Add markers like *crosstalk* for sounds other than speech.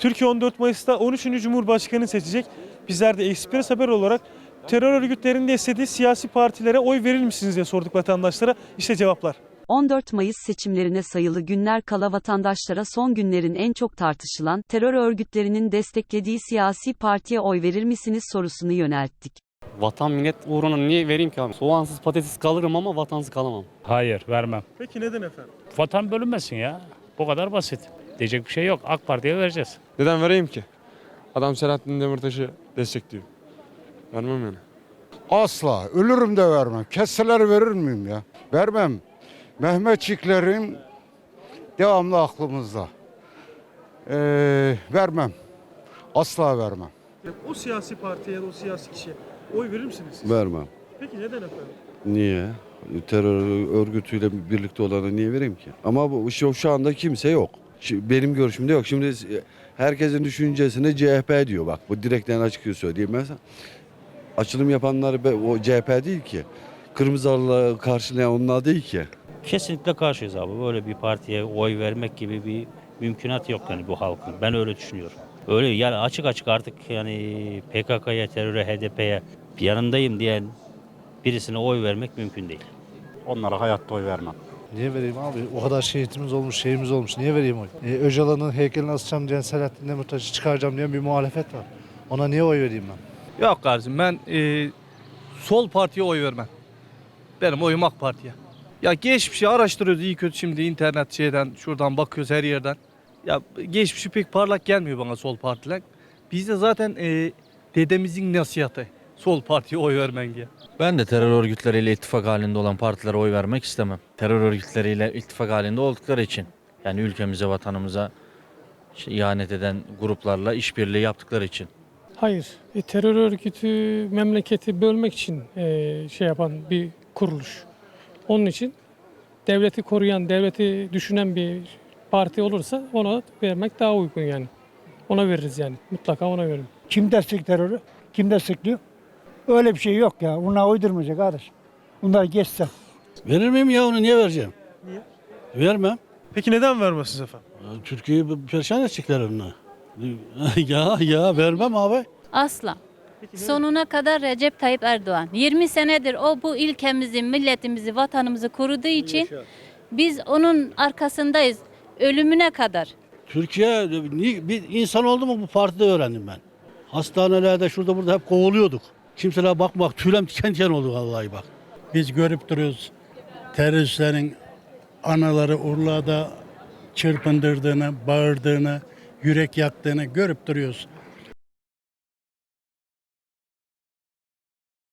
Türkiye 14 Mayıs'ta 13. Cumhurbaşkanı seçecek. Bizler de Express Haber olarak terör örgütlerinin de istediği siyasi partilere oy verir misiniz diye sorduk vatandaşlara. İşte cevaplar. 14 Mayıs seçimlerine sayılı günler kala vatandaşlara son günlerin en çok tartışılan terör örgütlerinin desteklediği siyasi partiye oy verir misiniz sorusunu yönelttik. Vatan millet uğruna niye vereyim ki abi? Soğansız patates kalırım ama vatansız kalamam. Hayır vermem. Peki neden efendim? Vatan bölünmesin ya. Bu kadar basit. Diyecek bir şey yok. AK Parti'ye vereceğiz. Neden vereyim ki? Adam Selahattin Demirtaş'ı destekliyor. Vermem yani. Asla. Ölürüm de vermem. Kesseler verir miyim ya? Vermem. Mehmetçiklerin devamlı aklımızda. Ee, vermem. Asla vermem. O siyasi partiye ya da o siyasi kişiye oy verir misiniz siz? Vermem. Peki neden efendim? Niye? Terör örgütüyle birlikte olana niye vereyim ki? Ama bu şu, şu anda kimse yok. Benim görüşümde yok. Şimdi e, herkesin düşüncesine CHP diyor bak. Bu direkten açık söyleyeyim ben sana. Açılım yapanlar be- o CHP değil ki. Kırmızı Halı'la karşılayan onlar değil ki. Kesinlikle karşıyız abi. Böyle bir partiye oy vermek gibi bir mümkünat yok yani bu halkın. Ben öyle düşünüyorum. Öyle yani açık açık artık yani PKK'ya, teröre, HDP'ye yanındayım diyen birisine oy vermek mümkün değil. Onlara hayatta oy vermem. Niye vereyim abi? O kadar şehitimiz olmuş, şeyimiz olmuş. Niye vereyim oy? Ee, Öcalan'ın heykelini asacağım diyen Selahattin Demirtaş'ı çıkaracağım diyen bir muhalefet var. Ona niye oy vereyim ben? Yok kardeşim ben e, sol partiye oy vermem. Benim oyum AK Parti'ye. Ya geçmişi araştırıyoruz iyi kötü şimdi internet şeyden şuradan bakıyoruz her yerden. Ya geçmişi pek parlak gelmiyor bana sol partiler. Bizde zaten e, dedemizin nasihatı sol partiye oy vermen diye. Ben de terör örgütleriyle ittifak halinde olan partilere oy vermek istemem. Terör örgütleriyle ittifak halinde oldukları için. Yani ülkemize, vatanımıza işte ihanet eden gruplarla işbirliği yaptıkları için. Hayır. E, terör örgütü memleketi bölmek için e, şey yapan bir kuruluş. Onun için devleti koruyan, devleti düşünen bir parti olursa ona vermek daha uygun yani. Ona veririz yani. Mutlaka ona verin. Kim destek terörü? Kim destekliyor? Öyle bir şey yok ya. Bunlar uydurmayacak kardeş. Bunlar geçse. Verir miyim ya onu niye vereceğim? Niye? Vermem. Peki neden vermezsiniz efendim? Türkiye'yi perişan edecekler onunla. *laughs* ya ya vermem abi. Asla. Peki? Sonuna kadar Recep Tayyip Erdoğan. 20 senedir o bu ülkemizi, milletimizi, vatanımızı koruduğu için biz onun arkasındayız. Ölümüne kadar. Türkiye ni- bir insan oldu mu bu partide öğrendim ben. Hastanelerde şurada burada hep kovuluyorduk. Kimseler bakmak tüylem diken diken oldu vallahi bak. Biz görüp duruyoruz. Teröristlerin anaları Urla'da çırpındırdığını, bağırdığını, yürek yaktığını görüp duruyoruz.